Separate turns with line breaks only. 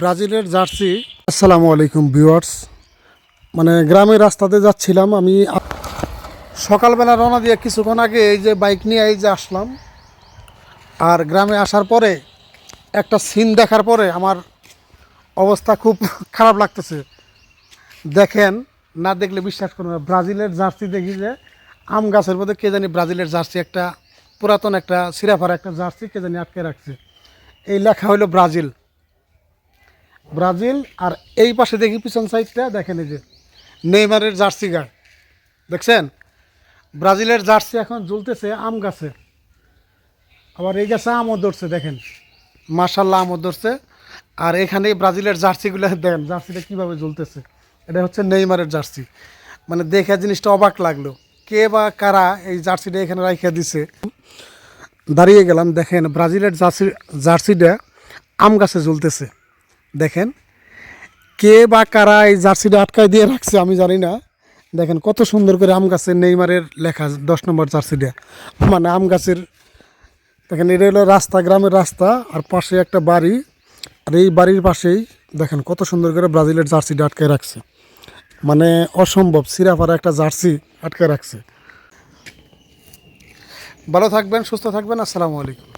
ব্রাজিলের জার্সি। আসসালামু আলাইকুম, ভিউয়ার্স। মানে গ্রামের রাস্তাতে যাচ্ছিলাম আমি। সকালবেলা রওনা দিয়ে কিছুক্ষণ আগে এই যে বাইক নিয়ে এই যে আসলাম। আর গ্রামে আসার পরে একটা সিন দেখার পরে আমার অবস্থা খুব খারাপ লাগতেছে। দেখেন, না দেখলে বিশ্বাস করুন না, ব্রাজিলের জার্সি দেখি যে আম গাছের মধ্যে কে জানি ব্রাজিলের জার্সি একটা পুরাতন একটা সিরাফার একটা জার্সি কে জানি আটকে রাখছে। এই লেখা হলো ব্রাজিল। ব্রাজিল আর এই পাশে দেখি পিছন সাইডটা, দেখেন এই যে নেইমারের জার্সি গায়ে। দেখছেন? ব্রাজিলের জার্সি এখন জ্বলতেছে আম গাছে। আবার এই গাছে আমও ধরছে, দেখেন। মার্শাল্লাহ আমও ধরছে। আর এখানে ব্রাজিলের জার্সিগুলো দেখেন জার্সিটা কীভাবে জ্বলতেছে? এটা হচ্ছে নেইমারের জার্সি। মানে দেখে জিনিসটা অবাক লাগল। কে বা কারা এই জার্সিটা এখানে রাখিয়া দিছে? দাঁড়িয়ে গেলাম, দেখেন ব্রাজিলের জার্সি জার্সিটা আম গাছে ঝুলতেছে দেখেন, কে বা কারা এই জার্সিটা আটকায় দিয়ে রাখছে আমি জানি না। দেখেন, কত সুন্দর করে আম গাছের নেইমারের লেখা দশ নম্বর জার্সিটা। মানে আম গাছের, দেখেন, এটা হলো রাস্তা, গ্রামের রাস্তা, আর পাশে একটা বাড়ি। আর এই বাড়ির পাশেই, দেখেন, কত সুন্দর করে ব্রাজিলের জার্সিটা আটকায় রাখছে। মানে অসম্ভব সিরাফারা একটা জার্সি আটকে রাখছে। ভালো থাকবেন, সুস্থ থাকবেন, আসসালামু আলাইকুম।